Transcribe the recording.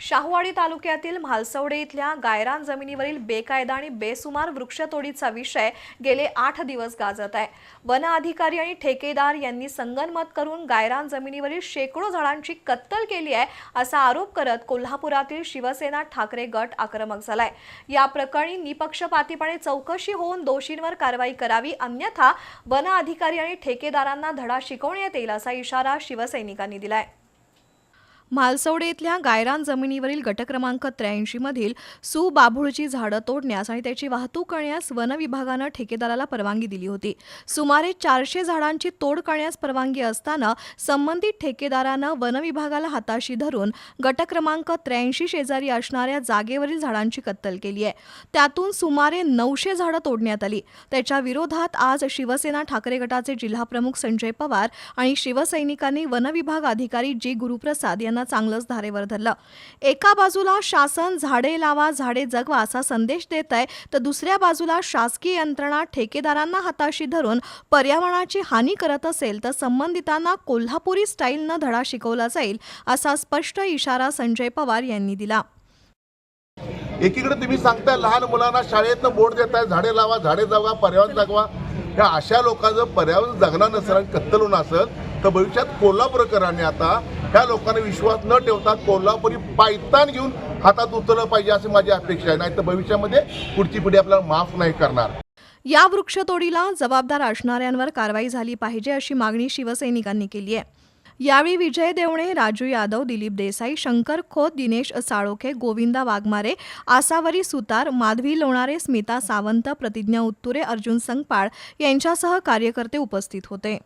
शाहूवाडी तालुक्यातील म्हालसवडे इथल्या गायरान जमिनीवरील बेकायदा आणि बेसुमार वृक्षतोडीचा विषय गेले आठ दिवस गाजत आहे. वन अधिकारी आणि ठेकेदार यांनी संगनमत करून गायरान जमिनीवरील शेकडो झाडांची कत्तल केली आहे असा आरोप करत कोल्हापुरातील शिवसेना ठाकरे गट आक्रमक झालाय. या प्रकरणी निपक्षपातीपणे चौकशी होऊन दोषींवर कारवाई करावी अन्यथा वन अधिकारी आणि ठेकेदारांना धडा शिकवण्यात येईल असा इशारा शिवसैनिकांनी दिलाय. म्हालसवडे इथल्या गायरान जमिनीवरील गट क्रमांक त्र्याऐंशी मधील सुबाभूळची झाडं तोडण्यास आणि त्याची वाहतूक करण्यास वन विभागानं ठेकेदाराला परवानगी दिली होती. सुमारे चारशे झाडांची तोड करण्यास परवानगी असताना संबंधित ठेकेदारानं वन विभागाला हाताशी धरून गट क्रमांक त्र्याऐंशी शेजारी असणाऱ्या जागेवरील झाडांची कत्तल केली आहे. त्यातून सुमारे नऊशे झाडं तोडण्यात आली. त्याच्या विरोधात आज शिवसेना ठाकरे गटाचे जिल्हाप्रमुख संजय पवार आणि शिवसैनिकांनी वन विभाग अधिकारी जी गुरुप्रसाद यांना चांगलंच धारेवर धरलं. एका बाजूला शासन झाडे लावा झाडे जगवा असा संदेश देत आहे तर दुसऱ्या बाजूला शासकीय यंत्रणा ठेकेदारांना हाताशी धरून पर्यावरणाची हानी करत असेल तर संबंधितांना कोल्हापुरी स्टाईलनं धडा शिकवला जाईल असा स्पष्ट इशारा संजय पवार यांनी दिला. एकीकडे तुम्ही सांगताय लहान मुलांना शाळेतनं बोर्ड देताय झाडे लावा झाडे जगवा पर्यावरण जगवा. ह्या अशा लोकांचं पर्यावरण जगणार नसेल आणि कत्तल होणं असेल तर भविष्यात कोल्हापूरकरांनी आता ह्या लोकांना विश्वास न ठेवता कोल्हापुरी पायतान घेऊन हातात उतरलं पाहिजे अशी माझी अपेक्षा आहे. नाही तर भविष्यामध्ये पुढची पिढी आपल्याला माफ नाही करणार. या वृक्षतोडीला जबाबदार असणाऱ्यांवर कारवाई झाली पाहिजे अशी मागणी शिवसैनिकांनी केली आहे. यावेळी विजय देवणे राजू यादव दिलीप देसाई शंकर खोत दिनेश साळोखे गोविंदा वाघमारे आसावरी सुतार माधवी लोणारे स्मिता सावंत प्रतिज्ञा उत्तुरे अर्जुन संगपाळ यांच्यासह कार्यकर्ते उपस्थित होते.